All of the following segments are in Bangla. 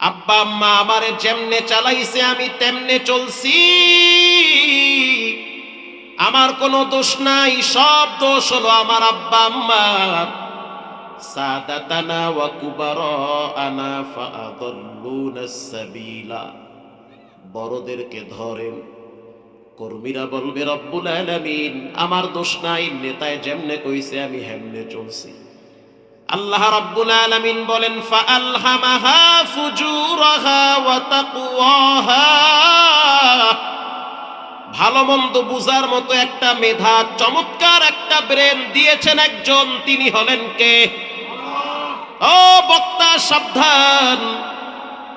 আব্বা, আম্মা আমারে যেমনে চালাইছে, আমি তেমনে চলছি। আমার কোনো দোষ নাই, সব দোষ হলো আমার আব্বা, আম্মার। সাদাতানা ওয়া কুবারানা ফাআদাল্লুনা বড়দেরকে ধরেন, কর্মীরা বলবে, রব্বুল আলামিন, আমার দোষ নাই, নেতায় যেমনে কইছে, আমি হেমনে চলছি। আল্লাহ রাব্বুল আলামিন বলেন ফা ফাআলহামাহা ফুজুরাহা ওয়া তাকওয়াহা। ভালো মন্দ বুঝার মতো একটা মেধা, চমৎকার একটা ব্রেন দিয়েছেন একজন, তিনি হলেন কে? ও বক্তা, সাবধান।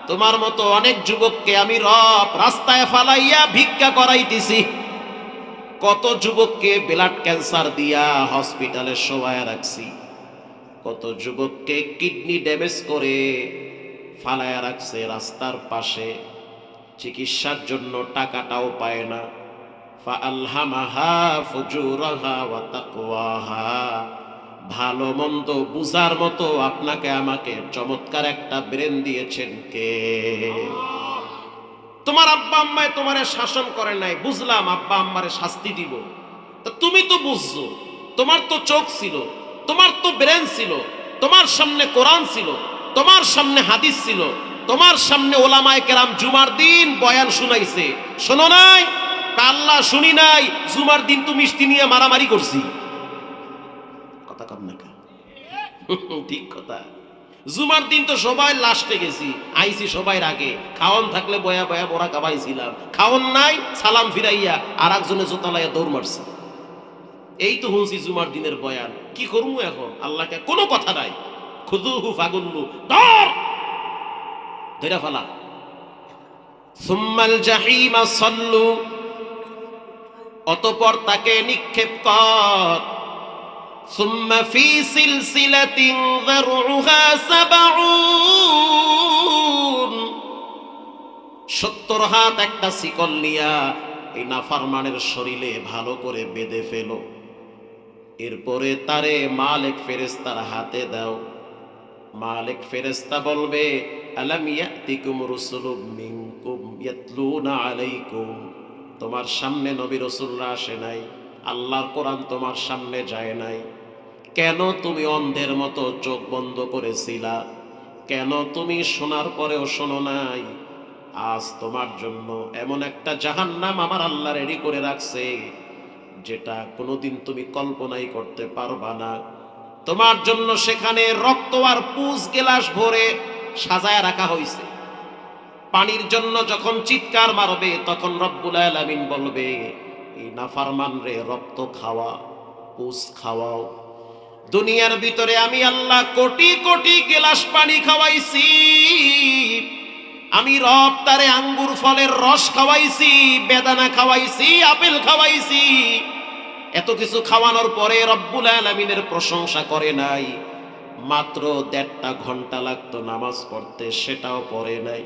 তোমার মতো অনেক যুবককে আমি রব রাস্তায় ফালাইয়া ভিক্ষা করাইতেছি। কত যুবককে ব্লাড ক্যান্সার দিয়া হসপিটালে শোয়ায় রাখছি। কত যুবককে কিডনি ড্যামেজ করে ফালায়া রাখছে রাস্তার পাশে, চিকিৎসার জন্য টাকাটাও পায় না। ভালো মন্দ বুঝার মতো আপনাকে আমাকে চমৎকার একটা ব্রেন দিয়েছেন কে? তোমার আব্বা আম্মায় তোমারে শাসন করে নাই, বুঝলাম আব্বা আম্মারে শাস্তি দিব। তা তুমি তো বুঝছ, তোমার তো চোখ ছিল। তোমার তো ব্রেন ছিল, তোমার সামনে কোরআন ছিল, তোমার সামনে হাদিস ছিল, তোমার সামনে ওলামায় কেরাম জুমার দিন বয়ান শুনাইছে। শোনো নাই? আল্লাহ শুনি নাই, জুমার দিন তো মিষ্টি নিয়ে মারামারি করছি। কথা কম না ঠিক কথা। জুমার দিন তো সবাই লাস্টে গেছি, আইছি সবাই আগে খাওয়ান থাকলে বয়া বয়া বড়া কাবাইছিলাম। খাওয়ান নাই, সালাম ফিরাইয়া আর একজনে জোতালাইয়া দৌড় মারছি। এই তো শুনছি জুমার দিনের বয়ান। কি করব এখন? আল্লাহকে কোনো কথা নাই। খুদুহু ফাগুল্লু, ধর! ধরে ফেলা। সুম্মাল জাহিমা সল্লু, অতপর তাকে নিক্ষেপ কর। সুম্মা ফি সিলসিলাতিন সত্তর হাত একটা শিকল নিয়া এই নাফারমানের শরীরে ভালো করে বেঁধে ফেলো। এরপরে তারে মালিক ফেরেস্তার হাতে দাও। মালিক ফেরেস্তা বলবে, আলাম ইয়াতিকুম আলাইকুম? তোমার সামনে নবী রসুলরা আসে নাই। আল্লাহর কোরআন তোমার সামনে যায় নাই। কেন তুমি অন্ধের মতো চোখ বন্ধ করেছিলা? কেন তুমি শোনার পরেও শোনো নাই? আজ তোমার জন্য এমন একটা জাহান্নাম আমার আল্লাহ রেডি করে রাখছে। যেটা কোনোদিন তুমি কল্পনাই করতে পারবা না। তোমার জন্য সেখানে রক্ত আর পুষ গেলাস ভরে সাজায় রাখা হয়েছে পানির জন্য যখন চিৎকার মারবে, তখন রব্বুল আলামিন বলবে, এই নাফারমান রে, রক্ত খাওয়া পুষ খাওয়াও। দুনিয়ার ভিতরে আমি আল্লাহ কোটি কোটি গেলাস পানি খাওয়াইছি। আমি রব তারে আঙ্গুর ফলের রস খাওয়াইছি, বেদানা খাওয়াইছি, আপেল খাওয়াইছি। এত কিছু খাওয়ানোর পরে রব্বুল আলমিনের প্রশংসা করে নাই। মাত্র দেড়টা ঘণ্টা লাগতো নামাজ পড়তে, সেটাও পড়ে নাই।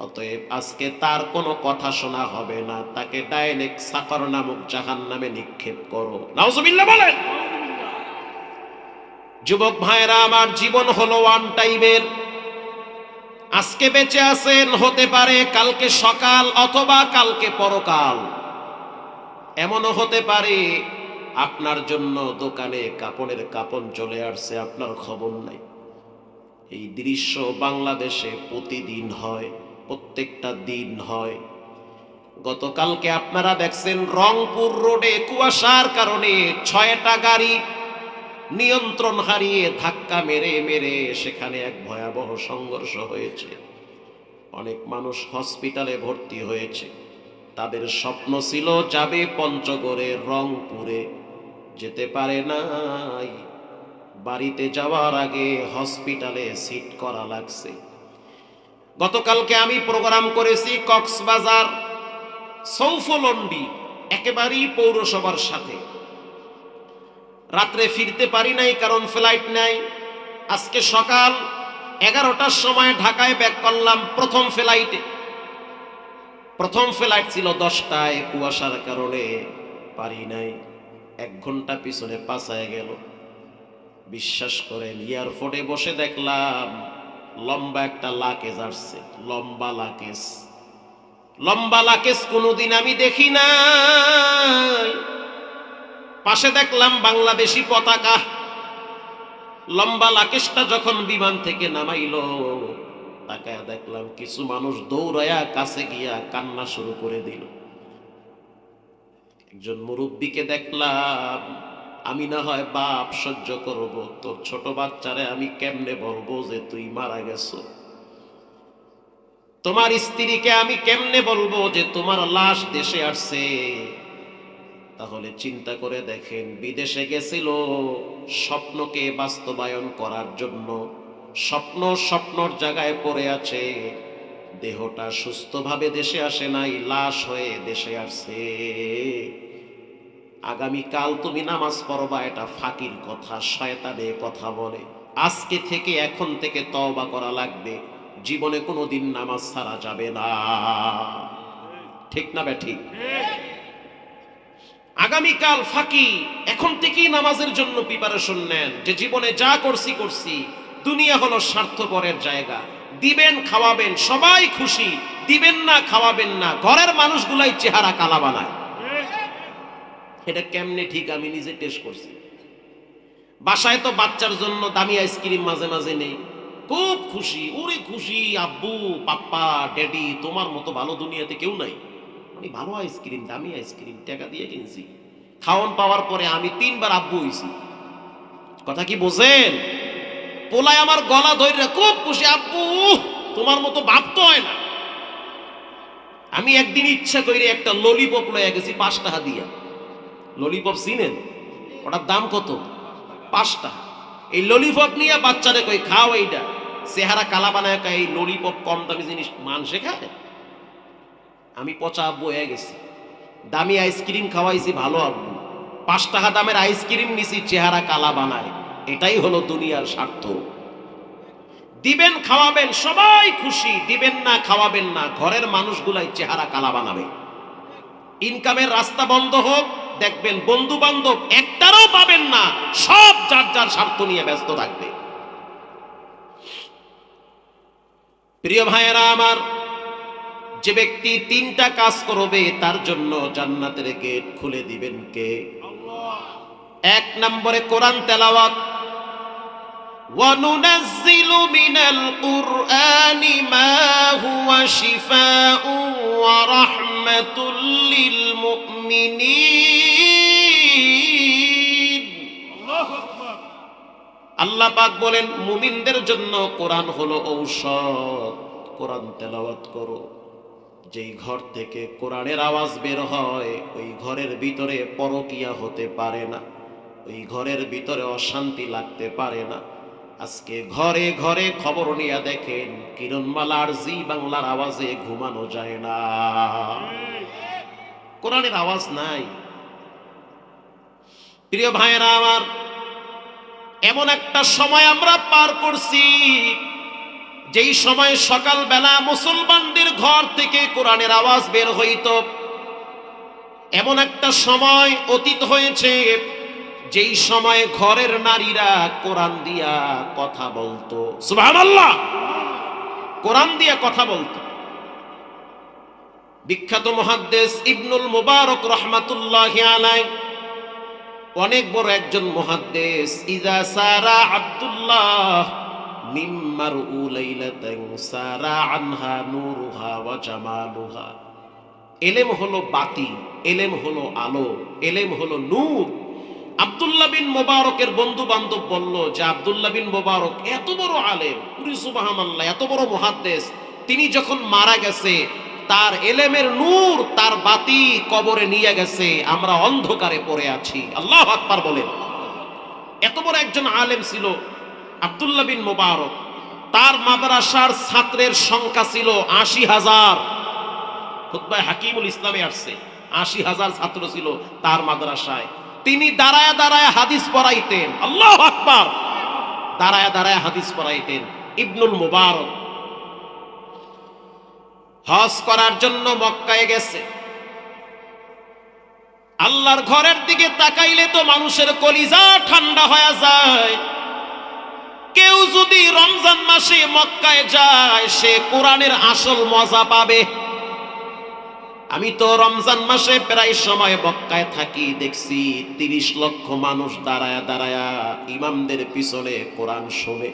অতএব আজকে তার কোনো কথা শোনা হবে না। তাকে ডাইরেক্ট সাকর নামক জাহান নামে নিক্ষেপ করো। নাউজুবিল্লাহ বলেন। যুবক ভাইরা আমার জীবন হলো ওয়ান টাইমের আজকে বেঁচে আছেন, হতে পারে কালকে সকাল অথবা কালকে পরকাল। এমনও হতে পারে আপনার জন্য দোকানে কাপড়ের কাপন চলে আসছে, আপনার খবর নাই। এই দৃশ্য বাংলাদেশে প্রতিদিন হয়, প্রত্যেকটা দিন হয়। গতকালকে আপনারা দেখছেন রংপুর রোডে কুয়াশার কারণে ছয়টা গাড়ি নিয়ন্ত্রণ হারিয়ে ধাক্কা মেরে মেরে সেখানে এক ভয়াবহ সংঘর্ষ হয়েছে। অনেক মানুষ হসপিটালে ভর্তি হয়েছে। তাদের স্বপ্ন ছিল যাবে পঞ্চগড়ে, রংপুরে। যেতে পারে নাই। বাড়িতে যাওয়ার আগে হসপিটালে সিট করা লাগছে। গতকালকে আমি প্রোগ্রাম করেছি কক্সবাজার সৌফলন্ডি একেবারেই পৌরসভার সাথে। রাত্রে ফিরতে পারি নাই, কারণ ফ্লাইট নাই। আজকে সকাল এগারোটার সময় ঢাকায় ব্যাক করলাম প্রথম ফ্লাইটে প্রথম ফ্লাইট ছিল দশটায়, কুয়াশার কারণে পারি নাই। এক ঘণ্টা পিছনে পাশায় গেল। বিশ্বাস করেন, এয়ারপোর্টে বসে দেখলাম লম্বা একটা লাকেজ আসছে, লম্বা লাকেজ লম্বা লাকেজ কোনোদিন আমি দেখি না পাশে দেখলাম বাংলাদেশি পতাকা। লম্বা লাকেশটা যখন বিমান থেকে নামাইলো, তাকায় দেখলাম কিছু মানুষ দৌড়ায়া কাছে গিয়া কান্না শুরু করে দিল। একজন মুরব্বীকে দেখলাম, আমি না হয় বাপ, সহ্য করব। তোর ছোট বাচ্চারে আমি কেমনে বলব যে তুই মারা গেছো? তোমার স্ত্রীকে আমি কেমনে বলব যে তোমার লাশ দেশে আসছে? তাহলে চিন্তা করে দেখেন, বিদেশে গেছিল স্বপ্নকে বাস্তবায়ন করার জন্য, স্বপ্ন স্বপ্নর জায়গায় পড়ে আছে, দেহটা সুস্থভাবে দেশে আসে নাই, লাশ হয়ে দেশে আসছে। আগামীকাল তুমি নামাজ পড়বা, এটা ফাকির কথা, শয়তানে কথা বলে। আজকে থেকে এখন থেকে তওবা করা লাগবে, জীবনে কোনোদিন নামাজ ছাড়া যাবে না। ঠিক না বে ঠিক? আগামীকাল ফাঁকি, এখন থেকেই নামাজের জন্য প্রিপারেশন নেন। যে জীবনে যা করছি করছি। দুনিয়া হলো স্বার্থপরের জায়গা। দিবেন, খাওয়াবেন, সবাই খুশি। দিবেন না, খাওয়াবেন না। ঘরের মানুষগুলাই চেহারা কালা বানায়। এটা কেমনে ঠিক? আমি নিজে টেস্ট করছি। বাসায় তো বাচ্চার জন্য দামি আইসক্রিম মাঝে মাঝে নেই। খুব খুশি। ওরে খুশি, আব্বু, পাপ্পা, ড্যাডি, তোমার মতো ভালো দুনিয়াতে কেউ নাই। আমি ভালো আইসক্রিম, দামি আইসক্রিম, টাকা দিয়ে কিনছি। খাওয়ান পাওয়ার পরে আমি তিনবার আব্বু হইছি। কথা কি বোঝেন? পোলায় আমার গলা ধরে খুব খুশি, আব্বু তোমার মতো বাপ তো হয় না। আমি একদিন ইচ্ছা করে একটা ললিপপ লয়ে গেছি পাঁচ টাকা দিয়া। ললিপপ চিনেন? ওটার দাম কত? পাঁচটা এই ললিপপ নিয়ে বাচ্চারে কই খাও এইটা। চেহারা কালা বানায় এই ললিপপ কম দামি জিনিস মানুষে খায়? আমি পচা আব্বু হয়ে গেছি। দামি আইসক্রিম খাওয়াইছি ভালো আব্বু। পাঁচ টাকা দামের আইসক্রিম নিছি, চেহারা কালা বানায়। এটাই হলো দুনিয়ার স্বার্থ। দিবেন, খাওয়াবেন, সবাই খুশি। দিবেন না, খাওয়াবেন না। ঘরের মানুষগুলাই চেহারা কালা বানাবে। ইনকামের রাস্তা বন্ধ হোক, দেখবেন বন্ধু বান্ধব একটারও পাবেন না। সব যার যার স্বার্থ নিয়ে ব্যস্ত থাকবে। প্রিয় ভাইয়েরা আমার যে ব্যক্তি তিনটা কাজ করবে তার জন্য জান্নাতের গেট খুলে দিবেন কে এক নম্বরে কোরআন তেলাওয়াত وننزل من القرآن ما هو شفاء ورحمة للمؤمنين আল্লাহ পাক বলেন মুমিনদের জন্য কোরআন হলো ঔষধ কোরআন তেলাওয়াত করো যেই ঘর থেকে কোরআনের আওয়াজ বের হয়, ওই ঘরের ভিতরে পরকিয়া হতে পারে না। ওই ঘরের ভিতরে অশান্তি লাগতে পারে না। আজকে ঘরে ঘরে খবর নিয়ে দেখেন কিরণমালার জি বাংলার আওয়াজে ঘুমানো যায় না। কোরআনের আওয়াজ নাই। প্রিয় ভাইয়েরা আমার, এমন একটা সময় আমরা পার করছি যেই সময় সকালবেলা মুসলমানদের ঘর থেকে কোরআনের আওয়াজ বের হইত, এমন একটা সময় অতীত হয়েছে, যেই সময় ঘরের নারীরা কোরআন দিয়া কথা বলতো। সুবহানাল্লাহ! কোরআন দিয়া কথা বলতো। বিখ্যাত মহাদ্দেশ ইবনুল মুবারক রহমাতুল্লাহ আলাই অনেক বড় একজন মহাদ্দেশ। ইজা সারা আব্দুল্লাহ আনহা এলেম হলো বাতি, এলেম হলো আলো, এলেম হলো নূর। আব্দুল্লাহ বিন মোবারকের বন্ধু বান্ধব বলল যে, আব্দুল্লাহ বিন মোবারক এত বড় আলেম সুবাহামাল্লাহ এত বড় মহাদ্দেশ তিনি যখন মারা গেছে, তার এলেমের নূর তার বাতি কবরে নিয়ে গেছে, আমরা অন্ধকারে পড়ে আছি। আল্লাহ আকবার বলেন। এত বড় একজন আলেম ছিল আব্দুল্লাহ বিন মোবারক, তার মাদ্রাসার ছাত্রের সংখ্যা ছিল আশি হাজার। খুতবায় হাকিমুল ইসলামে আসছে, আশি হাজার ছাত্র ছিল তার মাদ্রাসায়। তিনি দাঁড়ায় দাঁড়ায় হাদিস পড়াইতেন। আল্লাহ আকবার! দাঁড়ায় দাঁড়ায় হাদিস পড়াইতেন। ইবনুল মুবারক হজ করার জন্য মক্কায় গেছে। আল্লাহর ঘরের দিকে তাকাইলে তো মানুষের কলিজা ঠান্ডা হয়ে যায়। কেউ যদি রমজান মাসে মক্কায় যায়, সে কোরআনের আসল মজা পাবে। আমি তো রমজান মাসে প্রায় সময় মক্কায় থাকি, দেখছি তিরিশ লক্ষ মানুষ দাঁড়ায়া দাঁড়ায়া ইমামদের পিছনে কোরআন শোনে।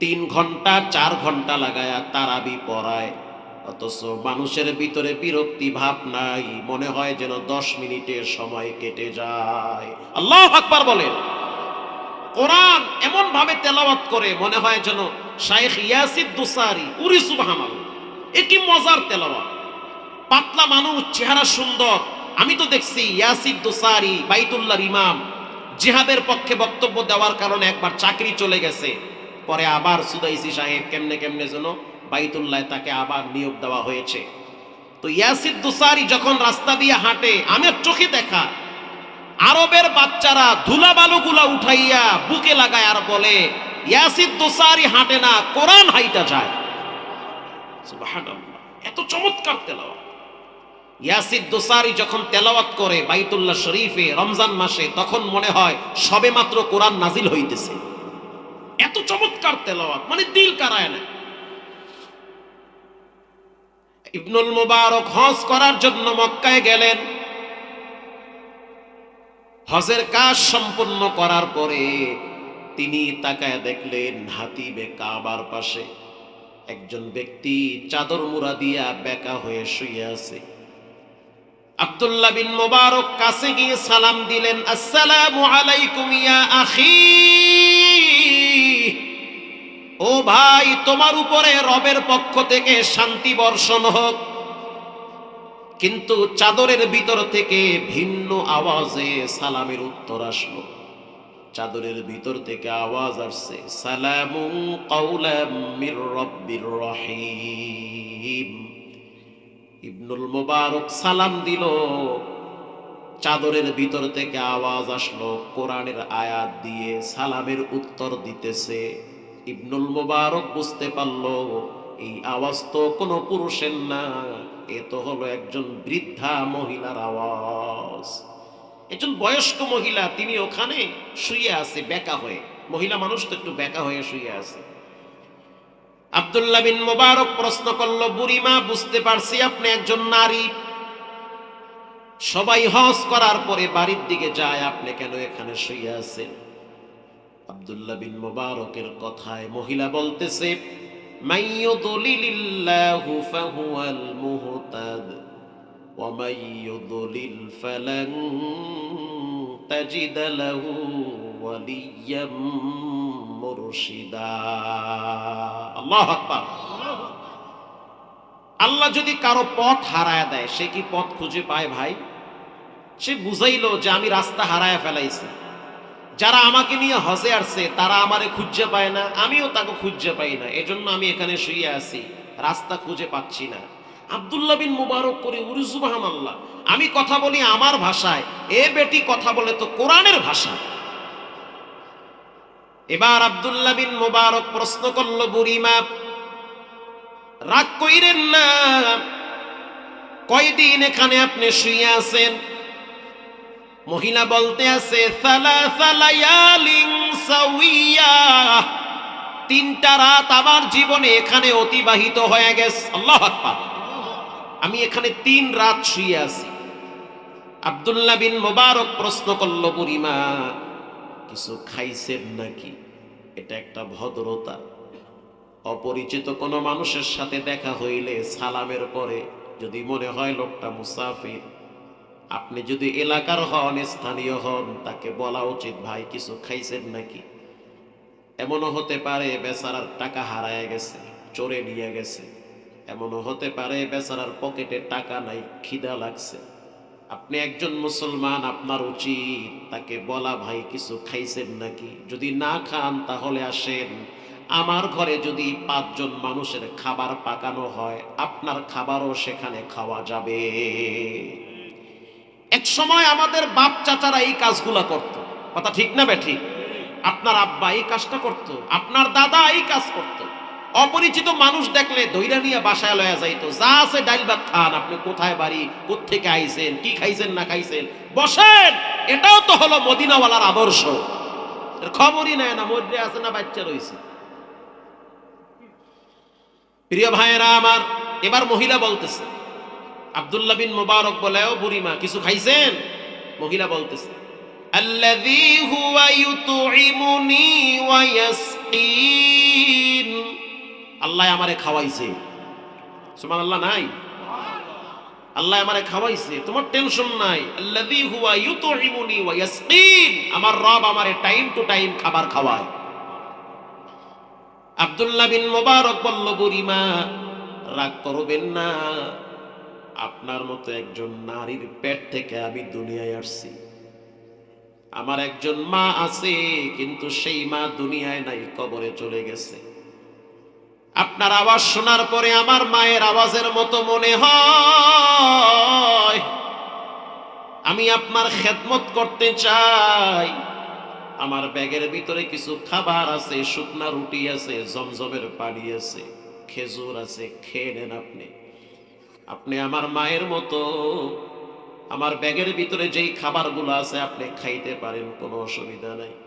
তিন ঘণ্টা, চার ঘণ্টা লাগায়া তারাবি পড়ায়। অথচ মানুষের ভিতরে বিরক্তি ভাব নাই, মনে হয় যেন দশ মিনিটের সময় কেটে যায়। আল্লাহ আকবার বলেন। কোরআন এমন ভাবে তেলাওয়াত করে, মনে হয় যেন শাইখ ইয়াসিদ দুসারি, উরি সুবহানাল এ কি মজার তেলাওয়াত। পাতলা মানুষ, চেহারা সুন্দর। আমি তো দেখছি ইয়াসিদ দুসারি বাইতুল্লাহর ইমাম, জিহাদের পক্ষে বক্তব্য দেওয়ার কারণে একবার চাকরি চলে গেছে। পরে আবার সুদাইসি সাহেব কেমনে কেমনে যেন বাইতুল্লাহ তাকে আবার নিয়োগ দেওয়া হয়েছে। তো ইয়াসিদ দুসারি যখন রাস্তা দিয়ে হাঁটে, আমার চোখে দেখা আরবের বাচ্চারা ধুলা বালুগুলা উঠাইয়া বুকে লাগায় আর বলে ইয়াসিদ দোসারি হাঁটে না, কোরআন হাইটা যায়। এত চমৎকার তেলাওয়াত। ইয়াসিদ দোসারি যখন তেলাওয়াত করে বাইতুল্লাহ শরীফে রমজান মাসে, তখন মনে হয় সবে মাত্র কোরআন নাজিল হইতেছে। এত চমৎকার তেলাওয়াত মানে দিল কারায় না ইবনুল মুবারক হজ করার জন্য মক্কায় গেলেন হজের কাজ সম্পন্ন করার পরে তিনি তাকায় দেখলেন হাতিবে কাবার পাশে একজন ব্যক্তি চাদর মুড়া দিয়া বেকা হয়ে শুয়ে আছে। আব্দুল্লাহ বিন মোবারক কাছে গিয়ে সালাম দিলেন, আসসালামু আলাইকুম ইয়া আখি। ও ভাই, তোমার উপরে রবের পক্ষ থেকে শান্তি বর্ষণ হোক। কিন্তু চাদরের ভিতর থেকে ভিন্ন আওয়াজে সালামের উত্তর আসলো। চাদরের ভিতর থেকে আওয়াজ আসছে, সালামু মির রহিম। ইবনুল মুবারক সালাম দিল। চাদরের ভিতর থেকে আওয়াজ আসলো, কোরআনের আয়াত দিয়ে সালামের উত্তর দিতেছে। ইবনুল মুবারক বুঝতে পারল এই আওয়াজ তো কোনো পুরুষের না, এ তো হলো একজন বৃদ্ধা মহিলার আওয়াজ। একজন বয়স্ক মহিলা, তিনি ওখানে শুয়ে আছে, বেকা হয়ে। মহিলা মানুষ তো একটু বেকা হয়ে শুয়ে আছে। আব্দুল্লাহ বিন মোবারক প্রশ্ন করল, বুড়িমা, বুঝতে পারছি আপনি একজন নারী। সবাই হজ করার পরে বাড়ির দিকে যায়, আপনি কেন এখানে শুয়ে আছেন? আব্দুল্লাহ বিন মোবারকের কথায় মহিলা বলতেছে من يضلل الله فهو المهتد ومن يضلل فلن تجد له وليا مرشدا الله أكبر আল্লাহ যদি কারো পথ হারায় দেয় সে কি পথ খুঁজে পায় ভাই সে বুঝাইলো যে আমি রাস্তা হারায় ফেলাইছি যারা আমাকে নিয়ে হজে আসছে, তারা আমারে খুঁজে পায় না, আমিও তাকে খুঁজে পাই না, এজন্য আমি এখানে শুয়ে আছি, রাস্তা খুঁজে পাচ্ছি না। আব্দুল্লাহ বিন মুবারক করে উরুজুবাহান আল্লাহ আমি কথা বলি আমার ভাষায়, এ বেটি কথা বলে তো কোরআনের ভাষা। এবার আব্দুল্লাহ বিন মুবারক প্রশ্ন করল বুড়িমা রাগ কইরেন না, কয়দিন এখানে আপনি শুয়ে আছেন? মহিলা বলতে আছে তিনটা রাত আমার জীবনে এখানে অতিবাহিত হয়ে গেছে। আল্লাহ আমি এখানে তিন রাত শুয়ে আছি। আব্দুল্লাহ বিন মোবারক প্রশ্ন করল, বুড়িমা, কিছু খাইছেন নাকি? এটা একটা ভদ্রতা। অপরিচিত কোনো মানুষের সাথে দেখা হইলে সালামের পরে যদি মনে হয় লোকটা মুসাফির আপনি যদি এলাকার হন, স্থানীয় হন, তাকে বলা উচিত, ভাই, কিছু খাইছেন নাকি? এমনও হতে পারে বেচারার টাকা হারায় গেছে, চোরে নিয়ে গেছে। এমনও হতে পারে বেচারার পকেটে টাকা নাই, খিদা লাগছে। আপনি একজন মুসলমান, আপনার উচিত তাকে বলা, ভাই, কিছু খাইছেন নাকি? যদি না খান, তাহলে আসেন। আমার ঘরে যদি পাঁচজন মানুষের খাবার পাকানো হয়, আপনার খাবারও সেখানে খাওয়া যাবে। এক সময় আমাদের বাপ চাচারা এই কাজগুলা করত। কথা ঠিক না বেঠিক আপনার আব্বা এই কাজটা করত, আপনার দাদা এই কাজ করত। অপরিচিত মানুষ দেখলে দৈরা নিয়ে বাসায় লয়া যাইতো, যা আছে ডাইল ভাত খান, আপনি কোথায় বাড়ি? কোত্থেকে আইছেন? কি খাইছেন না খাইছেন? বসেন! এটাও তো হলো মদিনাওয়ালার আদর্শ। খবরই নেয় না, মধ্যে আছে না বাচ্চা রয়েছে। প্রিয় ভাইয়েরা আমার, এবার মহিলা বলতেছে আবদুল্লাহ বিন মোবারক বলে ও বুড়িমা কিছু খাইছেন? মহিলা বলতেছে, আল্লাযী হুয়া ইউতুইমুনি ওয়া ইয়াসকিন। আল্লাহ আমারে খাওয়াইছে। সুবহানাল্লাহ, নাই? আল্লাহ আমারে খাওয়াইছে। তোমার টেনশন নাই। আল্লাদি হুয়া ইউতুইমুনি ওয়া ইয়াসকিন। আমার রব আমারে টাইম টু টাইম খাবার খাওয়ায়। আব্দুল্লাহ বিন মোবারক বলল বুড়িমা রাগ করবেন না। আপনার মতো একজন নারীর পেট থেকে আমি দুনিয়ায় আসছি। আমার একজন মা আছে, কিন্তু সেই মা দুনিয়ায় নাই, কবরে চলে গেছে। আপনার আওয়াজ শোনার পরে আমার মায়ের আওয়াজের মতো মনে হয়, আমি আপনার খেদমত করতে চাই। আমার ব্যাগের ভিতরে কিছু খাবার আছে, শুকনা রুটি আছে, জমজমের পানি আছে, খেজুর আছে, খেয়ে নেন আপনি। আপনি আমার মায়ের মতো। আমার ব্যাগের ভিতরে যেই খাবারগুলো আছে, আপনি খাইতে পারেন, কোনো অসুবিধা নাই।